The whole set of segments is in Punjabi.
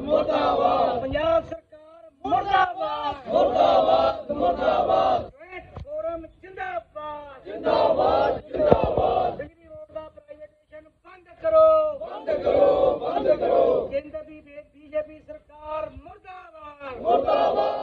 ਮੁਰਦਾਬਾਦ। ਪੰਜਾਬ ਸਰਕਾਰ ਮੁਰਦਾਬਾਦ। ਮੁਰਦਾਬਾਦ ਮੁਰਦਾਬਾਦ। ਫੋਰਮ ਜਿੰਦਾਬਾਦ। ਜਿੰਦਾਬਾਦ ਜਿੰਦਾਬਾਦ। ਬਿਜਲੀ ਬੋਰਡ ਦਾ ਪ੍ਰਾਈਵੇਟਾਈਜੇਸ਼ਨ ਬੰਦ ਕਰੋ। ਬੰਦ ਕਰੋ ਬੰਦ ਕਰੋ। ਕੇਂਦਰ ਦੀ ਬੀਜੇਪੀ ਸਰਕਾਰ ਮੁਰਦਾਬਾਦ। ਮੁਰਦਾਬਾਦ।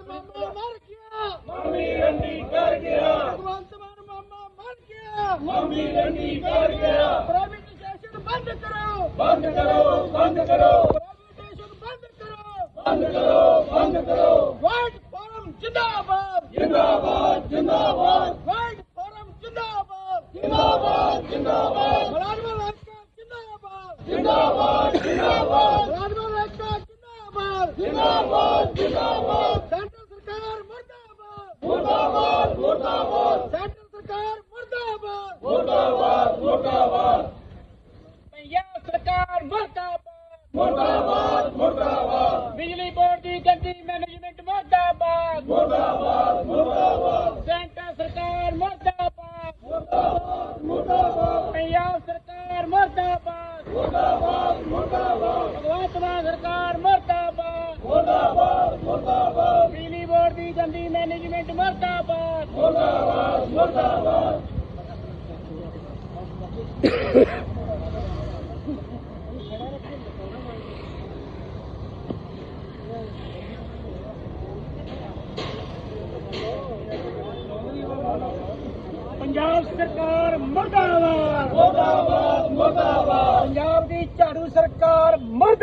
ਮਾਮਾ ਮਰ ਗਿਆ ਮੰਮੀ ਰੰਡੀ ਕਰ ਗਿਆ ਭਗਵੰਤ ਮਾਨ ਮਾਮਾ ਮਰ ਗਿਆ ਮੰਮੀ ਰੰਡੀ ਕਰ ਗਿਆ ਪ੍ਰਾਈਵੇਟਾਈਜੇਸ਼ਨ ਬੰਦ ਕਰੋ ਬੰਦ ਕਰੋ ਬੰਦ ਕਰੋ ਪ੍ਰਾਈਵੇਟਾਈਜੇਸ਼ਨ ਬੰਦ ਕਰੋ ਬੰਦ ਕਰੋ ਬੰਦ ਕਰੋ ਵਾਈਟ ਫੋਰਮ ਜਿੰਦਾਬਾਦ ਜਿੰਦਾਬਾਦ ਜਿੰਦਾਬਾਦ ਵਾਈਟ ਫੋਰਮ ਜਿੰਦਾਬਾਦ ਜਿੰਦਾਬਾਦ ਜਿੰਦਾਬਾਦ ਮੁਲਾਜ਼ਮਾਂ ਦਾ ਜਿੰਦਾਬਾਦ ਜਿੰਦਾਬਾਦ ਜਿੰਦਾਬਾਦ ਮੁਲਾਜ਼ਮਾਂ ਦਾ ਜਿੰਦਾਬਾਦ ਜਿੰਦਾਬਾਦ ਜਿੰਦਾਬਾਦ ਸੈਂਟਰ ਸਰਕਾਰ ਮੁਰਦਾਬਾਦ ਮੁਰਦਾਬਾਦ। ਸੈਂਟਰ ਸਰਕਾਰ ਮੁਰਦਾਬਾਦ। ਮੁਰਦਾਬਾਦ ਮੁਰਦਾਬਾਦ। ਪੰਜਾਬ ਸਰਕਾਰ ਮੁਰਦਾਬਾਦ। ਮੁਰਦਾਬਾਦ ਮੁਰਦਾਬਾਦ। ਬਿਜਲੀ ਬੋਰਡ ਦੀ ਗੰਦੀ ਮੈਨੇਜਮੈਂਟ ਮੁਰਦਾਬਾਦ। ਮੁਰਦਾਬਾਦ ਮੁਰਦਾਬਾਦ। ਸੈਂਟਰ ਸਰਕਾਰ ਮੁਰਦਾਬਾਦ। ਮੁਰਦਾਬਾਦ ਮੁਰਦਾਬਾਦ। ਪੰਜਾਬ ਸਰਕਾਰ ਮੁਰਦਾਬਾਦ। ਮੁਰਦਾਬਾਦ ਮੁਰਦਾਬਾਦ। ਭਗਵੰਤ ਮਾਨ ਸਰਕਾਰ ਮੁਰਦਾਬਾਦ। ਮੁਰਦਾਬਾਦ ਮੁਰਦਾਬਾਦ। ਬਿਜਲੀ ਬੋਰਡ ਦੀ ਗੰਦੀ مینجمنٹ مرد آباد مرد پنجاب سرکار مرد آباد مرد آباد مرد آباد پنجاب کی جھاڑو سرکار مرد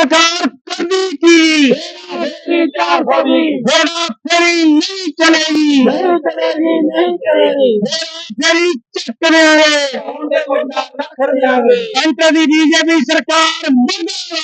سرکار کرنے کی؟ گھوڑا پھیری نہیں چلے گی۔ پھیری چکنے انتظر بی جے بی سرکار مردہ